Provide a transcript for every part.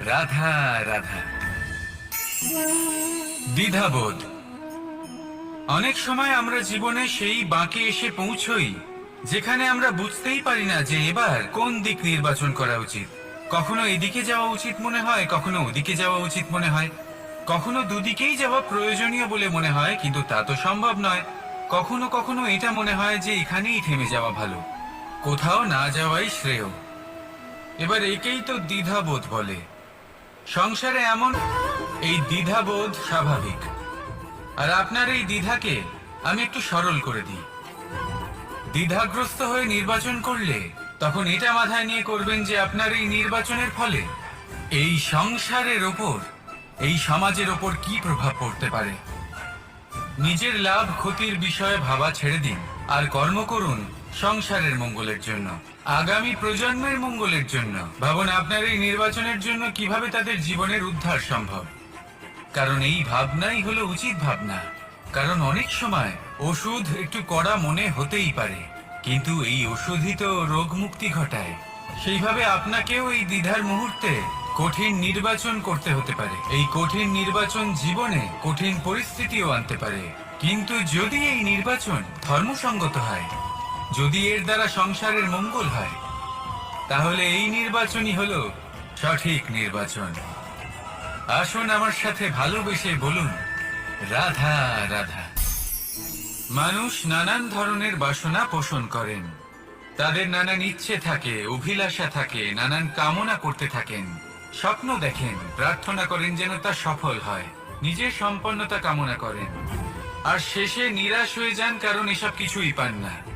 রাধা রাধা। দ্বিধাবোধ। অনেক সময় আমরা জীবনে সেই বাঁকে এসে পৌঁছই, যেখানে আমরা বুঝতেই পারি না যে এবার কোন দিক নির্বাচন করা উচিত। কখনো এদিকে যাওয়া উচিত মনে হয়, কখনো ওদিকে যাওয়া উচিত মনে হয়। কখনো দুদিকেই যাওয়া প্রয়োজনীয় বলে মনে হয়, কিন্তু তা তো সম্ভব নয়। কখনো কখনো এটা মনে হয় যে এখানেই থেমে যাওয়া ভালো। কোথাও না যাওয়াই শ্রেয়। এবার একেই তো দ্বিধাবোধ বলে। সংসারে এমন এই দ্বিধাবোধ স্বাভাবিক। আর আপনার এই দ্বিধাকে আমি একটু সরল করে দিই। দ্বিধাগ্রস্ত হয়ে নির্বাচন করলে তখন এটা মাথায় নিয়ে করবেন যে আপনার এই নির্বাচনের ফলে এই সংসারের ওপর, এই সমাজের ওপর কি প্রভাব পড়তে পারে? নিজের লাভ ক্ষতির বিষয়ে ভাবা ছেড়ে দিন, আর কর্ম করুন সংসারের মঙ্গলের জন্য। আগামী প্রজন্মের মঙ্গলের জন্য। ভাবুন, আপনার এই নির্বাচনের জন্য কীভাবে তাদের জীবনের উদ্ধার সম্ভব? কারণ এই ভাবনাই হলো উচিত ভাবনা। কারণ অনেক সময় ওষুধ একটু কড়া মনে হতেই পারে, কিন্তু এই ওষুধই তো রোগ মুক্তি ঘটায়। সেইভাবে আপনাকেও এই দ্বিধার মুহূর্তে কঠিন নির্বাচন করতে হতে পারে। এই কঠিন নির্বাচন জীবনে কঠিন পরিস্থিতিও আনতে পারে। কিন্তু যদি এই নির্বাচন ধর্মসঙ্গত হয় যদি এর দ্বারা সংসারের মঙ্গল হয়, তাহলে এই নির্বাচনই হলো সঠিক নির্বাচন। আসুন আমার সাথে ভালোবেসে বলুন, রাধা রাধা। মানুষ নানান ধরনের বাসনা পোষণ করেন। তাদের নানান ইচ্ছে থাকে, অভিলাষা থাকে, নানান কামনা করতে থাকেন। স্বপ্ন দেখেন, প্রার্থনা করেন যেন তা সফল হয়। নিজের সম্পন্নতা কামনা করেন। আর শেষে নিরাশ হয়ে যান কারণ এসব কিছুই পান না।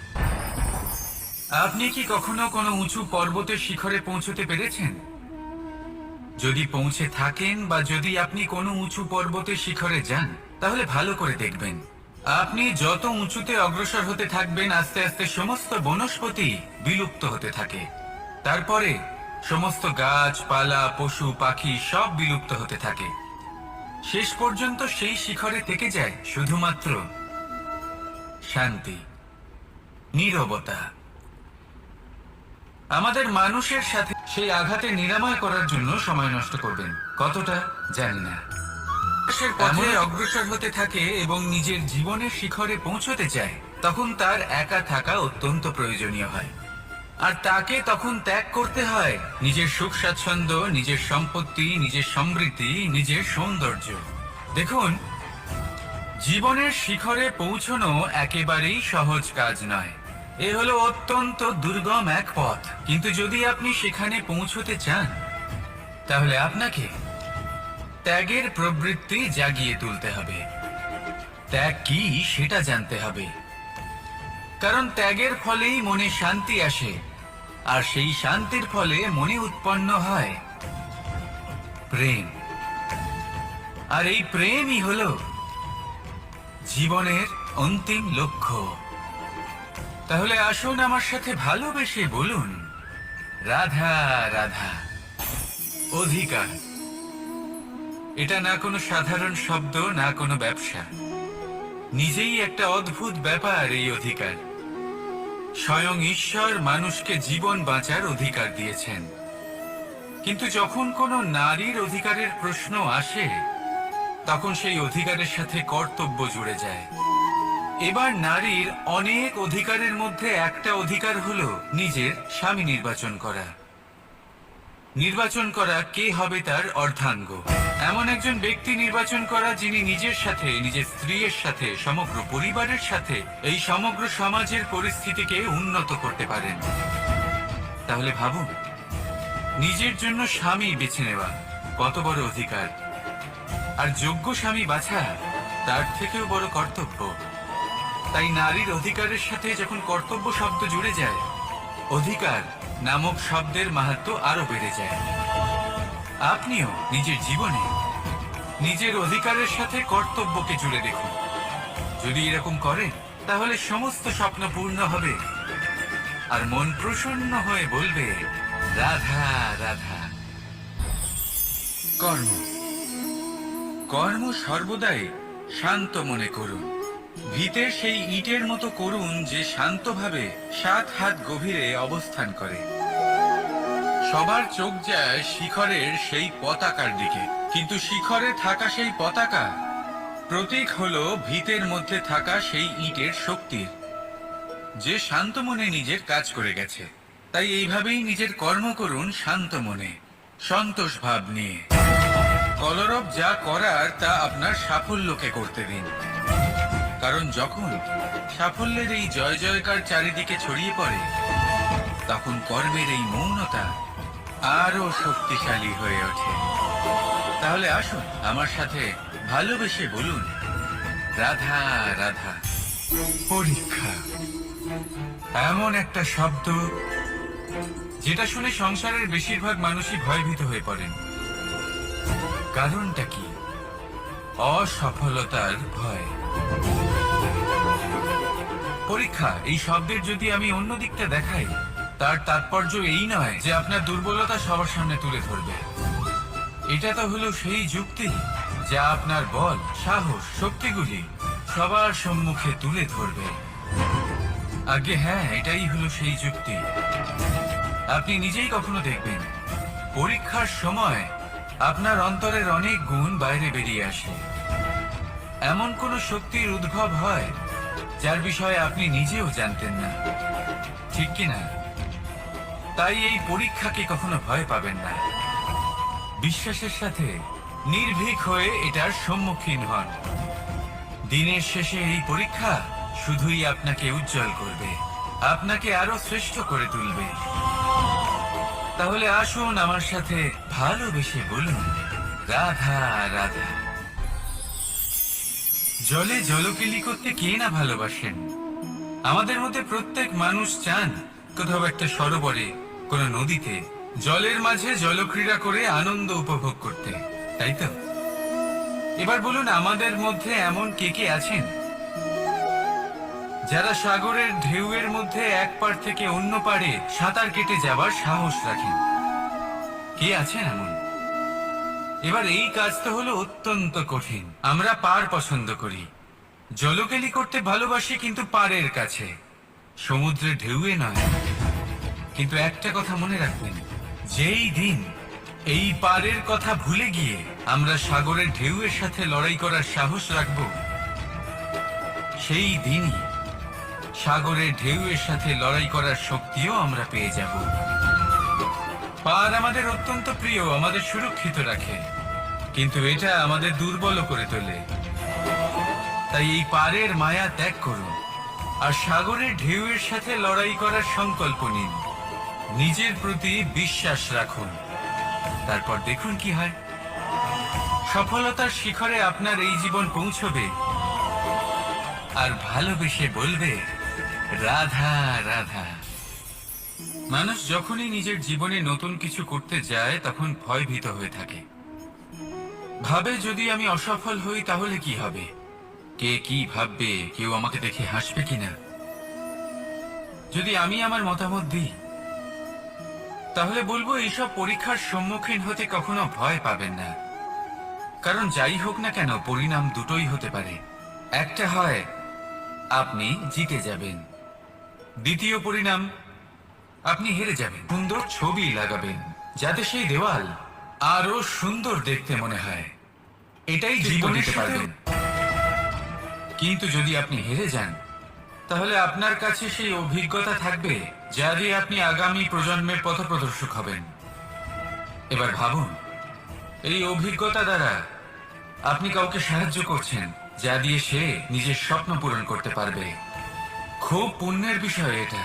আপনি কি কখনো কোনো উঁচু পর্বতের শিখরে পৌঁছতে পেরেছেন? যদি পৌঁছে থাকেন বা যদি আপনি কোনো উঁচু পর্বতের শিখরে যান, তাহলে ভালো করে দেখবেন। আপনি যত উঁচুতে অগ্রসর হতে থাকবেন, আস্তে আস্তে সমস্ত বনস্পতি বিলুপ্ত হতে থাকে। তারপরে সমস্ত গাছপালা, পশু, পাখি সব বিলুপ্ত হতে থাকে। শেষ পর্যন্ত সেই শিখরে থেকে যায় শুধুমাত্র শান্তি, নীরবতা। আমাদের মানুষের সাথে সেই আঘাতে নিরাময় করার জন্য সময় নষ্ট করবেন। কতটা? জানি না। পথে অগ্রসর হতে থাকে এবং নিজের জীবনের শিখরে পৌঁছতে চায় তখন তার একা থাকা অত্যন্ত প্রয়োজনীয় হয়। আর তাকে তখন ত্যাগ করতে হয় নিজের সুখ স্বাচ্ছন্দ্য নিজের সম্পত্তি নিজের সমৃদ্ধি নিজের সৌন্দর্য। দেখুন জীবনের শিখরে পৌঁছনো একেবারেই সহজ কাজ নয়। এ হলো অত্যন্ত দুর্গম এক পথ। কিন্তু যদি আপনি সেখানে পৌঁছতে চান, তাহলে আপনাকে ত্যাগের প্রবৃত্তি জাগিয়ে তুলতে হবে। ত্যাগ কি সেটা জানতে হবে। কারণ ত্যাগের ফলেই মনে শান্তি আসে, আর সেই শান্তির ফলে মনে উৎপন্ন হয় প্রেম। আর এই প্রেমই হলো জীবনের অন্তিম লক্ষ্য। তাহলে আসুন আমার সাথে ভালোবেসে বলুন। রাধা রাধা, অধিকার। এটা না কোনো সাধারণ শব্দ, না কোনো ব্যবসা। নিজেই একটা অদ্ভুত ব্যাপার এই অধিকার। স্বয়ং ঈশ্বর মানুষকে জীবন বাঁচার অধিকার দিয়েছেন। কিন্তু যখন কোনো নারীর অধিকারের প্রশ্ন আসে, তখন সেই অধিকারের সাথে কর্তব্য জুড়ে যায়। এবার নারীর অনেক অধিকারের মধ্যে একটা অধিকার হলো নিজের স্বামী নির্বাচন করা। নির্বাচন করা কে হবে তার অর্ধাঙ্গ। এমন একজন ব্যক্তি নির্বাচন করা যিনি নিজের সাথে, নিজের স্ত্রীর সাথে, সমগ্র পরিবারের সাথে এই সমগ্র সমাজের পরিস্থিতিকে উন্নত করতে পারেন। তাহলে ভাবুন, নিজের জন্য স্বামী বেছে নেওয়া কত বড় অধিকার। আর যোগ্য স্বামী বাছা, তার থেকেও বড় কর্তব্য। তাই নারীর অধিকারের সাথে যখন কর্তব্য শব্দ জুড়ে যায়, অধিকার নামক শব্দের মাহাত্ম আরও বেড়ে যায়। আপনিও নিজের জীবনে নিজের অধিকারের সাথে কর্তব্যকে জুড়ে দেখুন। যদি এরকম করেন, তাহলে সমস্ত স্বপ্ন পূর্ণ হবে। আর মন প্রসন্ন হয়ে বলবে, রাধা রাধা। কর্ম। কর্ম সর্বদাই শান্ত মনে করুন। ভিতে সেই ইটের মতো করুন যে শান্তভাবে সাত হাত গভীরে অবস্থান করে। সবার চোখ যায় শিখরের সেই পতাকার দিকে। কিন্তু শিখরে থাকা সেই পতাকা, প্রতীক হলো ভিতের মধ্যে থাকা সেই ইটের শক্তির। যে শান্ত মনে নিজের কাজ করে গেছে, তাই এইভাবেই নিজের কর্ম করুন শান্ত মনে, সন্তোষ ভাব নিয়ে। কলরব যা করার তা আপনার সাফল্যকে করতে দিন। কারণ যখন সাফল্যের এই জয় জয়কার চারিদিকে ছড়িয়ে পড়ে, তখন কর্মের এই মৌনতা আরও শক্তিশালী হয়ে ওঠে। তাহলে আসুন আমার সাথে ভালোবেসে বলুন, রাধা রাধা। পরীক্ষা। এমন একটা শব্দ যেটা শুনে সংসারের বেশিরভাগ মানুষই ভয়ভীত হয়ে পড়েন। কারণটা কি? অসফলতার ভয়। পরীক্ষা, এই শব্দের যদি আমি অন্য দিকটা দেখাই, তার তাৎপর্য এই নয় যে আপনার দুর্বলতা সবার সামনে তুলে ধরবে। এটা তো হলো সেই যুক্তি যা আপনার বল, সাহস, শক্তিগুলি সবার সম্মুখে তুলে ধরবে। আগে হ্যাঁ এটাই হলো সেই যুক্তি। আপনি নিজেই কখনো দেখবেন, পরীক্ষার সময় আপনার অন্তরের অনেক গুণ বাইরে বেরিয়ে আসে। এমন কোন শক্তির উদ্ভব হয়, যার বিষয়ে আপনি নিজেও জানতেন না। ঠিক কি না? তাই এই পরীক্ষাকে কখনো ভয় পাবেন না। বিশ্বাসের সাথে নির্ভীক হয়ে এটার সম্মুখীন হন। দিনের শেষে এই পরীক্ষা শুধুই আপনাকে উজ্জ্বল করবে। আপনাকে আরও শ্রেষ্ঠ করে তুলবে। তাহলে আসুন আমার সাথে ভালোবেসে বলুন, রাধা রাধা। জলে জলকেলি করতে কে না ভালোবাসেন? আমাদের মধ্যে প্রত্যেক মানুষ চান কোথাও একটা সরোবরে, কোনো নদীতে, জলের মাঝে জলক্রীড়া করে আনন্দ উপভোগ করতে, তাই তো? এবার বলুন, আমাদের মধ্যে এমন কে কে আছেন? যারা সাগরের ঢেউয়ের মধ্যে এক পার থেকে অন্য পারে সাঁতার কেটে যাবার সাহস রাখেন। কে আছেন এমন? এবার এই কাজ তো হলো অত্যন্ত কঠিন। আমরা পার পছন্দ করি। জলকেলি করতে ভালোবাসি কিন্তু পারের কাছে। সমুদ্রের ঢেউয়ে নয়। কিন্তু একটা কথা মনে রাখবেন, যেই দিন এই পারের কথা ভুলে গিয়ে আমরা সাগরের ঢেউয়ের সাথে লড়াই করার সাহস রাখব, সেই দিনই সাগরের ঢেউয়ের সাথে লড়াই করার শক্তিও আমরা পেয়ে যাব। পার আমাদের অত্যন্ত প্রিয়, আমাদের সুরক্ষিত রাখে। কিন্তু এটা আমাদের দুর্বল করে তোলে। তাই এই পারের মায়া ত্যাগ করুন। আর সাগরের ঢেউয়ের সাথে লড়াই করার সংকল্প নিন। নিজের প্রতি বিশ্বাস রাখুন। তারপর দেখুন কি হয়। সফলতার শিখরে আপনার এই জীবন পৌঁছবে। আর ভালোবেসে বলবে রাধা রাধা। মানুষ যখনই নিজের জীবনে নতুন কিছু করতে যায়, তখন ভয়ভীত হয়ে থাকে। ভাবে, যদি আমি অসফল হই, তাহলে কি হবে? কে কি ভাববে? কেউ আমাকে দেখে হাসবে কিনা? যদি আমি আমার মতামত দিই, তাহলে বলব, এইসব পরীক্ষার সম্মুখীন হতে কখনো ভয় পাবেন না। কারণ যাই হোক না কেন, পরিণাম দুটোই হতে পারে। একটা হয়, আপনি জিতে যাবেন। দ্বিতীয় পরিণাম আপনি হেরে যাবেন। সুন্দর ছবি লাগাবেন যাতে সেই দেওয়াল আরও সুন্দর দেখতে মনে হয়। এটাই জীবন দিতে পারবেন। কিন্তু যদি আপনি হেরে যান তাহলে আপনার কাছে সেই অভিজ্ঞতা থাকবে যা দিয়ে আপনি আগামী প্রজন্মের পথপ্রদর্শক হবেন। এবার ভাবুন এই অভিজ্ঞতা দ্বারা আপনি কাউকে সাহায্য করছেন যা দিয়ে সে নিজের স্বপ্ন পূরণ করতে পারবে। খুব পুণ্যের বিষয় এটা।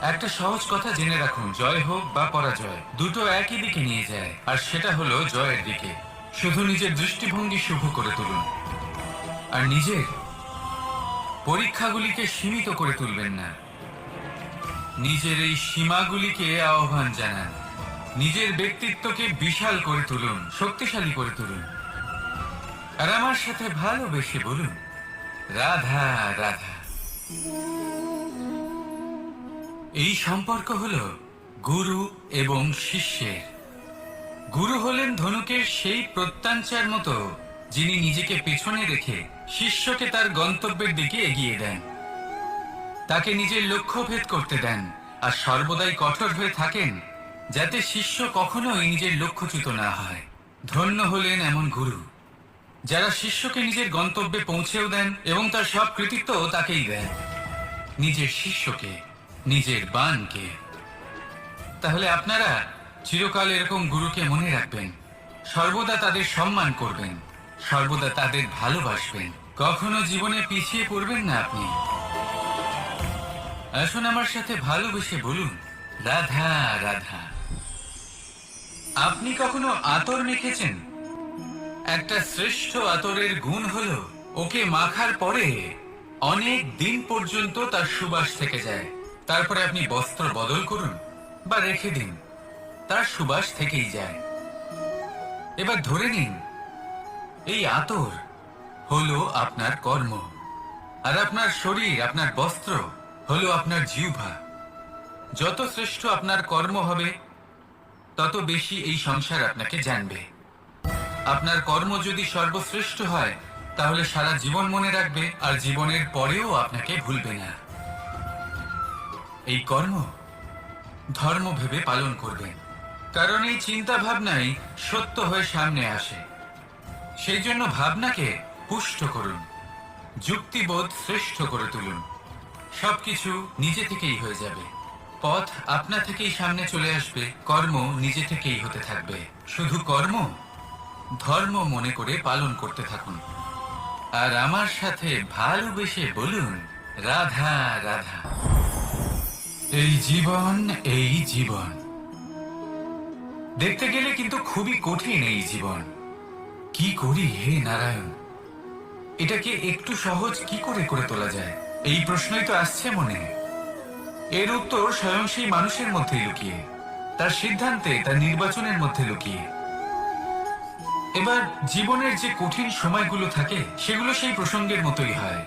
একটা সহজ কথা জেনে রাখুন, জয় হোক বা পরাজয়, দুটো একই দিকে নিয়ে যায়, আর সেটা হলো জয়ের দিকে। শুধু নিজের দৃষ্টিভঙ্গি শুভ করে তুলুন। আর নিজের পরীক্ষাগুলিকে সীমিত করে তুলবেন না। নিজের এই সীমাগুলিকে আহ্বান জানান। নিজের ব্যক্তিত্বকে বিশাল করে তুলুন, শক্তিশালী করে তুলুন। আর আমার সাথে ভালোবেসে বলুন, রাধা রাধা। এই সম্পর্ক হলো গুরু এবং শিষ্যের। গুরু হলেন ধনুকের সেই প্রত্যাঞ্চার মতো যিনি নিজেকে পেছনে রেখে শিষ্যকে তার গন্তব্যের দিকে এগিয়ে দেন। তাকে নিজের লক্ষ্য ভেদ করতে দেন আর সর্বদাই কঠোর হয়ে থাকেন যাতে শিষ্য কখনোই নিজের লক্ষ্যচ্যুত না হয়। ধন্য হলেন এমন গুরু। যারা শিষ্যকে নিজের গন্তব্যে পৌঁছেও দেন এবং তার সব কৃতিত্ব তাকেই দেন। নিজের শিষ্যকে, নিজের বানকে তাহলে আপনারা চিরকাল এরকম গুরুকে মনে রাখবেন। সর্বদা তাদের সম্মান করবেন। সর্বদা তাদের ভালোবাসবেন। কখনো জীবনে পিছিয়ে পড়বেন না আপনি। আসুন আমার সাথে ভালোবেসে বলুন, রাধা রাধা। আপনি কখনো আতর মেখেছেন? একটা শ্রেষ্ঠ আতরের গুণ হলো, ওকে মাখার পরে অনেক দিন পর্যন্ত তার সুবাস থেকে যায়। তারপরে আপনি বস্ত্র বদল করুন বা রেখে দিন, তার সুবাস থেকেই যায়। এবার ধরে নিন, এই আতর হলো আপনার কর্ম, আর আপনার শরীর, আপনার বস্ত্র হলো আপনার জিহ্বা। যত শ্রেষ্ঠ আপনার কর্ম হবে, তত বেশি এই সংসার আপনাকে জানবে। আপনার কর্ম যদি সর্বশ্রেষ্ঠ হয়, তাহলে সারা জীবন মনে রাখবে, আর জীবনের পরেও আপনাকে ভুলবে না। এই কর্ম ধর্ম ভেবে পালন করবেন। কারণ এই চিন্তা ভাবনাই সত্য হয়ে সামনে আসে। সেই জন্য ভাবনাকে পুষ্ট করুন। যুক্তিবোধ শ্রেষ্ঠ করে তুলুন। সবকিছু নিজে থেকেই হয়ে যাবে। পথ আপনা থেকেই সামনে চলে আসবে, কর্ম নিজে থেকেই হতে থাকবে। শুধু কর্ম ধর্ম মনে করে পালন করতে থাকুন। আর আমার সাথে ভালোবেসে বলুন, রাধা রাধা। এই জীবন এই জীবন। দেখতে গেলে কিন্তু খুবই কঠিন এই জীবন। কি করি হে নারায়ণ? এটাকে একটু সহজ কি করে করে তোলা যায়? এই প্রশ্নই তো আসছে মনে। এর উত্তর স্বয়ং সেই মানুষের মধ্যে লুকিয়ে, তার সিদ্ধান্তে, তার নির্বাচনের মধ্যে লুকিয়ে। এবার জীবনের যে কঠিন সময়গুলো থাকে, সেগুলো সেই প্রসঙ্গের মতোই হয়।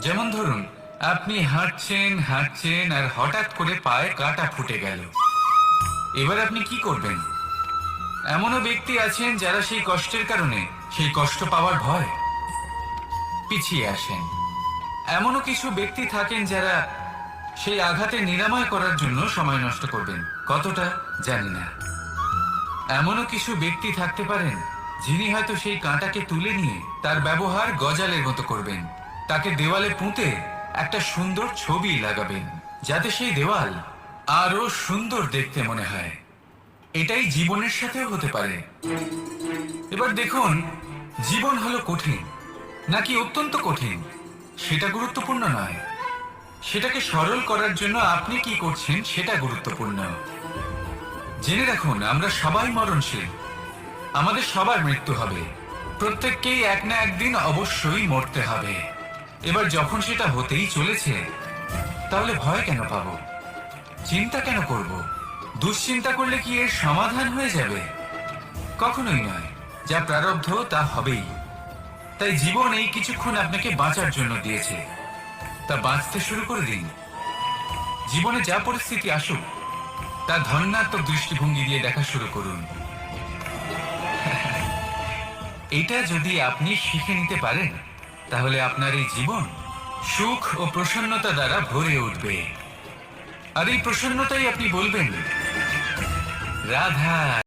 যেমন ধরুন, আপনি হাঁটছেন হাঁটছেন, আর হঠাৎ করে পায়ে কাটা ফুটে গেল। এবার আপনি কি করবেন? এমনও ব্যক্তি আছেন যারা সেই কষ্টের কারণে সেই কষ্ট পাওয়ার ভয় পিছিয়ে আসেন। এমনও কিছু ব্যক্তি থাকেন যারা সেই আঘাতে নিরাময় করার জন্য সময় নষ্ট করবেন। কতটা? জানি না। এমনও কিছু ব্যক্তি থাকতে পারেন যিনি হয়তো সেই কাঁটাকে তুলে নিয়ে তার ব্যবহার গজালের মতো করবেন। তাকে দেওয়ালে পুঁতে একটা সুন্দর ছবি লাগাবেন, যাতে সেই দেওয়াল আরও সুন্দর দেখতে মনে হয়। এটাই জীবনের সাথেও হতে পারে। এবার দেখুন, জীবন হলো কঠিন, নাকি অত্যন্ত কঠিন? সেটা গুরুত্বপূর্ণ নয়। সেটাকে সরল করার জন্য আপনি কি করছেন সেটা গুরুত্বপূর্ণ। জেনে রাখুন, আমরা সবাই মরণশীল। আমাদের সবার মৃত্যু হবে। প্রত্যেককেই এক না একদিন অবশ্যই মরতে হবে। এবার যখন সেটা হতেই চলেছে, তাহলে ভয় কেন পাব? চিন্তা কেন করব? দুশ্চিন্তা করলে কি এর সমাধান হয়ে যাবে? কখনোই নয়। যা প্রারব্ধ, তা হবেই। তাই জীবন এই কিছুক্ষণ আপনাকে বাঁচার জন্য দিয়েছে। তা বাঁচতে শুরু করে দিন। জীবনে যা পরিস্থিতি আসুক, তা ধন্যাত্মক দৃষ্টিভঙ্গি দিয়ে দেখা শুরু করুন। এটা যদি আপনি শিখে নিতে পারেন, তাহলে আপনার এই জীবন সুখ ও প্রসন্নতা দ্বারা ভরে উঠবে। আর এই প্রসন্নতাই আপনি বলবেন, রাধা